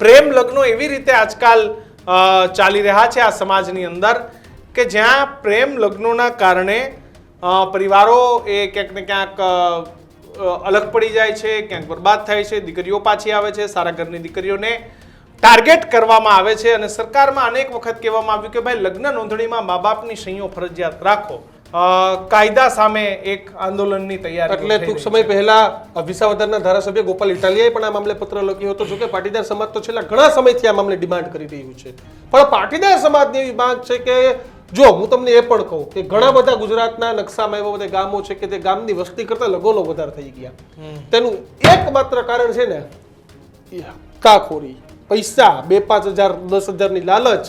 પ્રેમ લગ્નો એવી રીતે આજકાલ ચાલી રહ્યા છે આ સમાજની અંદર કે જ્યાં પ્રેમ લગ્નોના કારણે પરિવારો એ ક્યાંક ને ક્યાંક અલગ પડી જાય છે, ક્યાંક બરબાદ થાય છે, દીકરીઓ પાછી આવે છે, સારા ઘરની દીકરીઓને ટાર્ગેટ કરવામાં આવે છે અને સરકારમાં અનેક વખત કહેવામાં આવ્યું કે ભાઈ, લગ્ન નોંધણીમાં મા બાપની સહીઓ ફરજિયાત રાખો. કાયદા સામે એક આંદોલનની તૈયારી એટલે ટૂંક સમય પહેલા વિસાવદરના ધારાસભ્ય ગોપાલ ઇટાલિયાએ પણ આ મામલે પત્ર લખ્યો હતો. જોકે પાટીદાર સમાજ તો છેલ્લા ઘણા સમયથી આ મામલે ડિમાન્ડ કરી રહ્યું છે. પણ પાટીદાર સમાજની એવી માંગ છે કે જો હું તમને એ પણ કહું કે ઘણા બધા ગુજરાતના નકશામાં એવા બધા ગામો છે કે તે ગામની વસ્તી કરતા લગોલો વધારે થઈ ગયા. તેનું એકમાત્ર કારણ છે ને કાખોરી હક્કાખોરી. પૈસા બે પાંચ હજાર દસ હજારની લાલચ.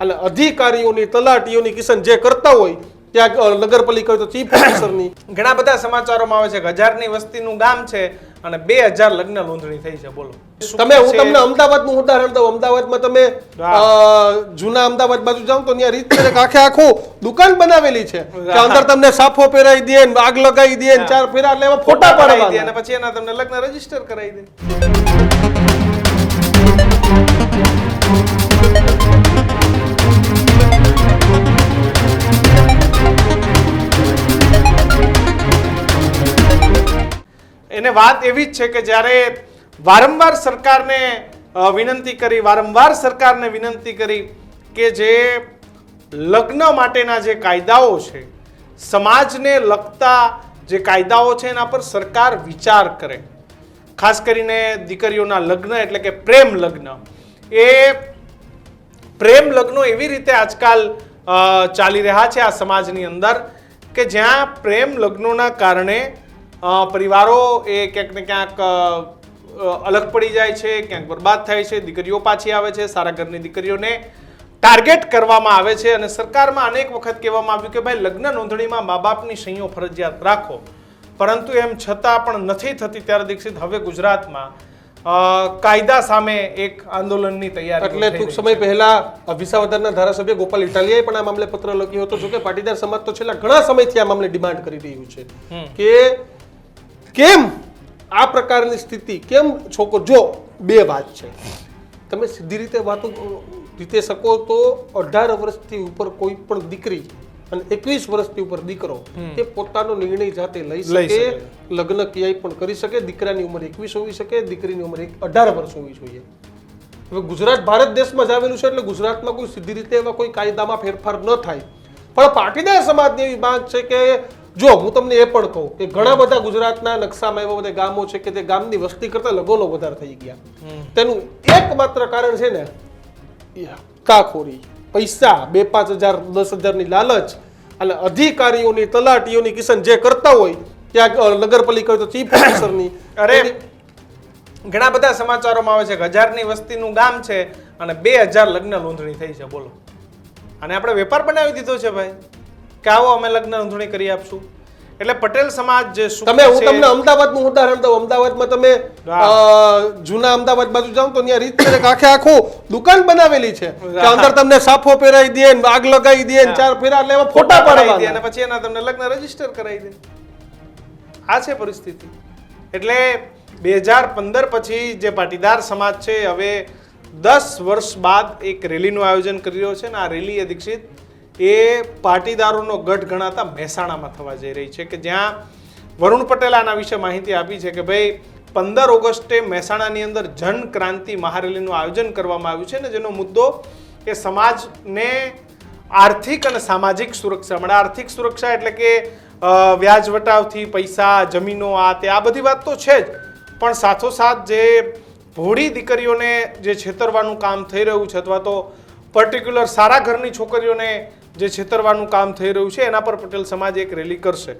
અને અધિકારીઓની તલાટીઓની કિસન જે કરતા હોય ત્યાં નગરપાલિકા હોય તો ચીફ ઓફિસરની ઘણા બધા સમાચારોમાં આવે છે કે હજારની વસ્તીનું ગામ છે અને બે હજાર લગ્ન નોંધણી થઈ છે. બોલો. તમે હું તમને અમદાવાદનું ઉદાહરણ દઉં. અમદાવાદમાં તમે જૂના અમદાવાદ બાજુ જાઓ તો ત્યાં રીત આખે આખું દુકાન બનાવેલી છે. કે અંદર તમને સાફો પહેરાવી દે આગ લગાવી દે ચાર ફેરા એમાં ફોટા પડાવી દે અને પછી એના તમને લગ્ન રજિસ્ટર કરાવી દે. એને વાત એવી જ છે કે જ્યારે વારંવાર સરકારને વિનંતી કરી, વારંવાર સરકારને વિનંતી કરી કે જે લગ્ન માટેના જે કાયદાઓ છે, સમાજને લગતા જે કાયદાઓ છે એના પર સરકાર વિચાર કરે. ખાસ કરીને દીકરીઓના લગ્ન એટલે કે પ્રેમ લગ્ન. એ પ્રેમ લગ્નો એવી રીતે આજકાલ ચાલી રહ્યા છે આ સમાજની અંદર કે જ્યાં પ્રેમ લગ્નોના કારણે પરિવારો એ ક્યાંક ને ક્યાંક અલગ પડી જાય છે ક્યાંક બરબાદ થાય છે દીકરીઓ પાછી આવે છે સારા ઘરની દીકરીઓને ટાર્ગેટ કરવામાં આવે છે અને સરકારમાં અનેક વખત કહેવામાં આવ્યું કે ભાઈ લગ્ન નોંધણીમાં મા બાપની સહીઓ ફરજિયાત રાખો. પરંતુ એમ છતાં પણ નથી થતી ત્યારે દીક્ષિત હવે ગુજરાતમાં કાયદા સામે એક આંદોલનની તૈયારી એટલે ટૂંક સમય પહેલા વિસાવદરના ધારાસભ્ય ગોપાલ ઇટાલિયાએ પણ આ મામલે પત્ર લખ્યો હતો જોકે પાટીદાર સમાજ તો છેલ્લા ઘણા સમયથી આ મામલે ડિમાન્ડ કરી રહ્યું છે કે કેમ આ પ્રકારની સ્થિતિ? કેમ છોકરો? જો બે વાત છે. તમે સીધી રીતે વાતો રીતે શકો તો અઢાર વર્ષથી ઉપર કોઈ પણ દીકરી અને એકવીસ વર્ષથી ઉપર દીકરો તે પોતાનો નિર્ણય જાતે લઈ શકે. લગ્ન ક્યાંય પણ કરી શકે દીકરાની ઉંમર એકવીસ હોવી શકે દીકરીની ઉંમર એક અઢાર વર્ષ હોવી જોઈએ. હવે ગુજરાત ભારત દેશમાં જ આવેલું છે એટલે ગુજરાતમાં કોઈ સીધી રીતે એવા કોઈ કાયદામાં ફેરફાર ન થાય. પણ પાટીદાર સમાજની એવી માંગ છે કે જો હું તમને એ પણ કહું કે ઘણા બધા ગુજરાતના નકશામાં એવા બધા ગામો છે કે તે ગામની વસ્તી કરતા લગોલો વધારે થઈ ગયા. તેનું એકમાત્ર કારણ છે ને હક્કાખોરી પૈસા બે પાંચ હજાર દસ હજારની લાલચ અને અધિકારીઓની તલાટીઓની કિશન જે કરતા હોય ત્યાં નગરપાલિકા હોય તો ચીફ ઓફિસરની અરે ઘણા બધા સમાચારોમાં આવે છે કે હજારની વસ્તીનું ગામ છે અને બે હજાર લગ્ન નોંધણી થઈ છે બોલો. અને આપણે વેપાર બનાવી દીધો છે ભાઈ. કે આવો અમે લગ્ન નોંધણી કરી આપશું. એટલે પટેલ સમાજ જે તમે હું તમને અમદાવાદનું ઉદાહરણ દઉં. અમદાવાદમાં તમે જૂના અમદાવાદ બાજુ જાઓ તો ત્યાં રીત આખે આખું દુકાન બનાવેલી છે. કે અંદર તમને સાફો પહેરાવી દે ને આગ લગાવી દે ને ચાર ફેરા એટલે ફોટા કરાવી દે અને પછી એના તમને લગ્ન રજિસ્ટર કરાવી દે. આ છે પરિસ્થિતિ. એટલે બે હજાર પંદર પછી જે પાટીદાર સમાજ છે હવે દસ વર્ષ બાદ એક રેલીનું આયોજન કરી રહ્યો છે ને આ રેલી એ દીક્ષિત એ પાટીદારોનો ગઢ ગણાતા મહેસાણામાં થવા જઈ રહી છે કે જ્યાં વરુણ પટેલ આના વિશે માહિતી આપી છે કે ભાઈ, પંદર ઓગસ્ટે મહેસાણાની અંદર જન ક્રાંતિ મહારેલીનું આયોજન કરવામાં આવ્યું છે ને જેનો મુદ્દો એ સમાજને આર્થિક અને સામાજિક સુરક્ષા મળે. આર્થિક સુરક્ષા એટલે કે વ્યાજવટાવથી પૈસા, જમીનો, આ તે, આ બધી વાત તો છે જ. પણ સાથોસાથ જે ભોળી દીકરીઓને જે છેતરવાનું કામ થઈ રહ્યું છે અથવા તો પર્ટિક્યુલર સારા ઘરની છોકરીઓને જે છેતરવાનું કામ થઈ રહ્યું છે એના પર પટેલ સમાજ એક રેલી કરશે.